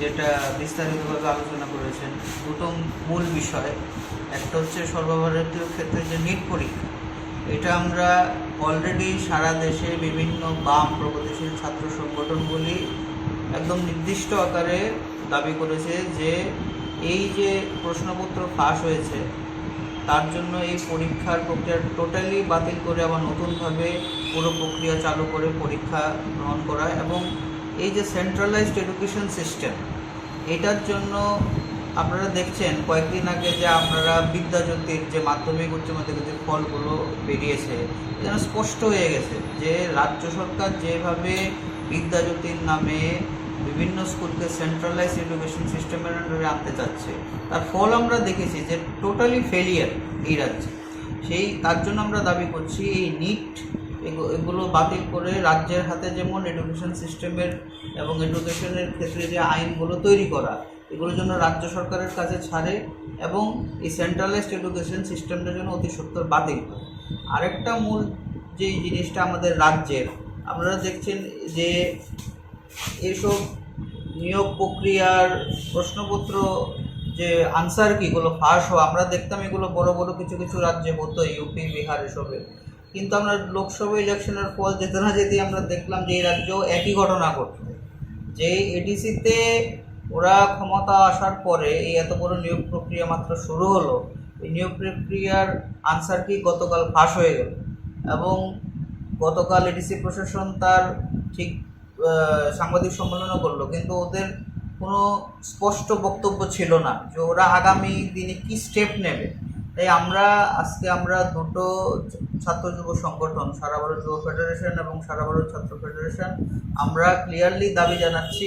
যেটা বিস্তারিতভাবে আলোচনা করেছেন, দুটো মূল বিষয়। একটা হচ্ছে সর্বভারতীয় ক্ষেত্রে যে নিট পরীক্ষা, এটা আমরা অলরেডি সারা দেশে বিভিন্ন বাম প্রগতিশীল ছাত্র সংগঠনগুলি একদম নির্দিষ্ট আকারে দাবি করেছে যে এই যে প্রশ্নপত্র ফাঁস হয়েছে, তার জন্য এই পরীক্ষার প্রক্রিয়া টোটালি বাতিল করে আবার নতুনভাবে পুরো প্রক্রিয়া চালু করে পরীক্ষা গ্রহণ করা এবং এই যে সেন্ট্রালাইজড এডুকেশন সিস্টেম এটার জন্য আপনারা দেখছেন কয়েকদিন আগে যে আপনারা বিদ্যাজ্যোতির যে মাধ্যমিক, উচ্চ মাধ্যমিকের ফলগুলো বেরিয়েছে যেন স্পষ্ট হয়ে গেছে যে রাজ্য সরকার যেভাবে বিদ্যাজ্যোতির নামে বিভিন্ন স্কুলকে সেন্ট্রালাইজ এডুকেশন সিস্টেমের আন্ডারে আনতে চাচ্ছে, তার ফল আমরা দেখেছি যে টোটালি ফেলিয়ার এই রাজ্যে। সেই, তার জন্য আমরা দাবি করছি এই নিট এগুলো বাতিল করে রাজ্যের হাতে যেমন এডুকেশন সিস্টেমের এবং এডুকেশনের ক্ষেত্রে যে আইনগুলো তৈরি করা, এগুলোর জন্য রাজ্য সরকারের কাছে ছাড়ে এবং এই সেন্ট্রালাইজড এডুকেশন সিস্টেমটার জন্য অতি সত্তর বাতিল করে। আরেকটা মূল যে জিনিসটা আমাদের রাজ্যের, আপনারা দেখছেন যে এইসব নিয়োগ প্রক্রিয়ার প্রশ্নপত্র যে আনসার কিগুলো ফাঁস হওয়া, আমরা দেখতাম এগুলো বড় বড় কিছু কিছু রাজ্যে হতো ইউপি বিহার এসবে। কিন্তু আমরা লোকসভা ইলেকশনের ফল যেতে না যেতেই আমরা দেখলাম যে এই রাজ্যেও একই ঘটনা ঘটছে যে এডিসিতে ওরা ক্ষমতা আসার পরে এই এত বড় নিয়োগ প্রক্রিয়া মাত্র শুরু হলো, এই নিয়োগ প্রক্রিয়ার আনসার কি গতকাল ফাঁস হয়ে গেল এবং গতকাল এডিসি প্রশাসন তার ঠিক সাংবাদিক সম্মেলনও করল, কিন্তু ওদের কোনো স্পষ্ট বক্তব্য ছিল না যে ওরা আগামী দিনে কি স্টেপ নেবে। তাই আমরা, আজকে আমরা দুটো ছাত্র যুব সংগঠন, সারা ভারত যুব ফেডারেশন এবং সারা ভারত ছাত্র ফেডারেশন আমরা ক্লিয়ারলি দাবি জানাচ্ছি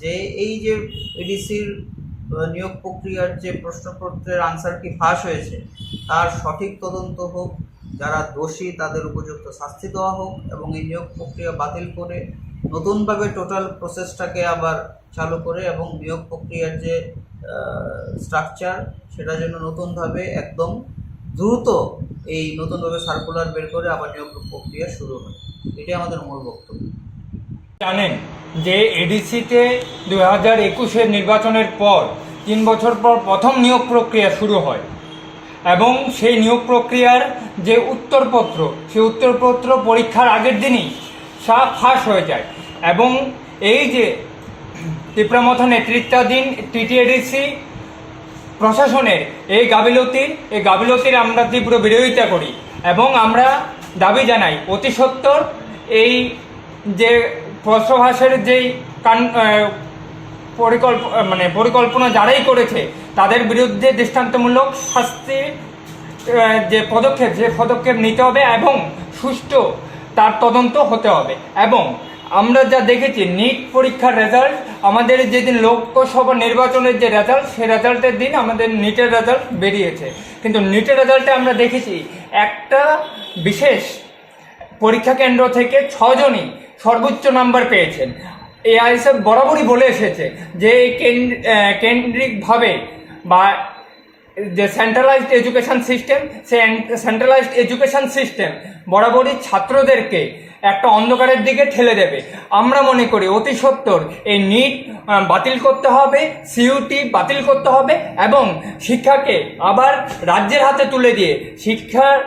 যে এই যে এডিসির নিয়োগ প্রক্রিয়ার যে প্রশ্নপত্রের আনসার কি ফাঁস হয়েছে, তার সঠিক তদন্ত হোক, যারা দোষী তাদের উপযুক্ত শাস্তি দেওয়া হোক এবং এই নিয়োগ প্রক্রিয়া বাতিল করে নতুনভাবে টোটাল প্রসেসটাকে আবার চালু করে এবং নিয়োগ প্রক্রিয়ার যে স্ট্রাকচার সেটা যেন নতুনভাবে একদম দ্রুত এই নতুনভাবে সার্কুলার বের করে আবার নিয়োগ প্রক্রিয়া শুরু হয়। এটাই আমাদের মূল বক্তব্য। জানেন যে এডিসিতে দু হাজার একুশের নির্বাচনের পর তিন বছর পর প্রথম নিয়োগ প্রক্রিয়া শুরু হয় এবং সেই নিয়োগ প্রক্রিয়ার যে উত্তরপত্র, সেই উত্তরপত্র পরীক্ষার আগের দিনই সা ফাঁস হয়ে যায় এবং এই যে তীব্রমথ নেতৃত্বাধীন টিটিএডিসি প্রশাসনের এই গাফিলতির এই গাফিলতির আমরা তীব্র বিরোধিতা করি এবং আমরা দাবি জানাই অতি সত্বর এই যে প্রশ্নভাসের যেই কান পরিকল্প মানে পরিকল্পনা যারাই করেছে, তাদের বিরুদ্ধে দৃষ্টান্তমূলক শাস্তি যে পদক্ষেপ যে পদক্ষেপ নিতে হবে এবং সুষ্ঠু তার তদন্ত হতে হবে এবং আমরা যা দেখেছি নিট পরীক্ষার রেজাল্ট আমাদের যেদিন লোকসভা নির্বাচনের যে রেজাল্ট সেই রেজাল্টের দিন আমাদের নিটের রেজাল্ট বেরিয়েছে। কিন্তু নিটের রেজাল্টে আমরা দেখেছি, একটা বিশেষ পরীক্ষা কেন্দ্র থেকে ছজনই সর্বোচ্চ নাম্বার পেয়েছেন। এআইএসএফ বরাবরই বলে এসেছে যে কেন্দ্রিকভাবে বা যে সেন্ট্রালাইজড এডুকেশন সিস্টেম সে সেন্ট্রালাইজড এডুকেশন সিস্টেম বরাবরই ছাত্রদেরকে একটা অন্ধকারের দিকে ঠেলে দেবে। আমরা মনে করি অতি সত্তর। এই নিট বাতিল করতে হবে, সিইউটি বাতিল করতে হবে এবং শিক্ষাকে আবার রাজ্যের হাতে তুলে দিয়ে শিক্ষার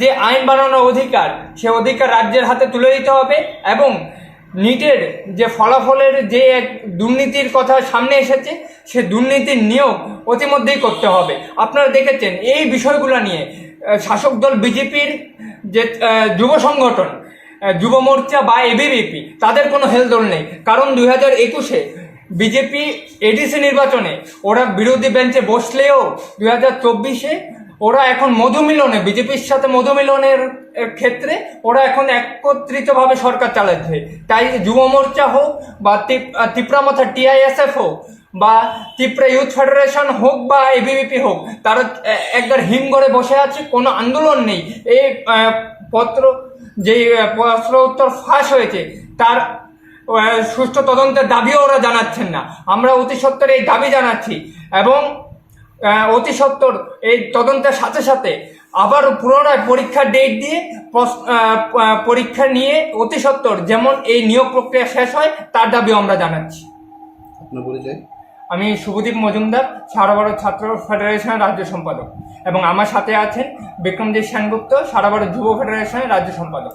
যে আইন বানানোর অধিকার, সে অধিকার রাজ্যের হাতে তুলে দিতে হবে এবং নিটের যে ফলাফলের যে এক দুর্নীতির কথা সামনে এসেছে, সে দুর্নীতির নিয়োগ অতিমধ্যেই করতে হবে। আপনারা দেখেছেন এই বিষয়গুলো নিয়ে শাসক দল বিজেপির যে যুব সংগঠন যুব মোর্চা বা এবিভিপি তাদের কোনো হেলদোল নেই। কারণ দুই হাজার একুশে বিজেপি এডিসি নির্বাচনে ওরা বিরোধী বেঞ্চে বসলেও দুই হাজার চব্বিশে ওরা এখন মধুমিলনে বিজেপির সাথে মধুমিলনের ক্ষেত্রে ওরা এখন একত্রিতভাবে সরকার চালাচ্ছে। তাই যুব মোর্চা হোক বা তিপ্রামথা টিআইএসএফ হোক বা ত্রিপুরা ইউথ ফেডারেশন হোক বা এবিভিপি হোক, তারা একবার হিমঘরে বসে আছে, কোনো আন্দোলন নেই। এই পত্র যে আহ, প্রশ্ন উত্তর ফাঁস হয়েছে তার সুষ্ঠু তদন্তের দাবিও ওরা জানাচ্ছেন না। আমরা অতি সত্তর এই দাবি জানাচ্ছি এবং অতি সত্তর এই তদন্তের সাথে সাথে আবার পুনরায় পরীক্ষার ডেট দিয়ে পরীক্ষা নিয়ে অতি সত্তর যেমন এই নিয়োগ প্রক্রিয়া শেষ হয় তার দাবিও আমরা জানাচ্ছি। আপনার পরিচয়? আমি শুভদীপ মজুমদার, সারা ভারত ছাত্র ফেডারেশনের রাজ্য সম্পাদক। এবং আমার সাথে আছেন বিক্রমজিৎ সেনগুপ্ত, সারা ভারত যুব ফেডারেশনের রাজ্য সম্পাদক।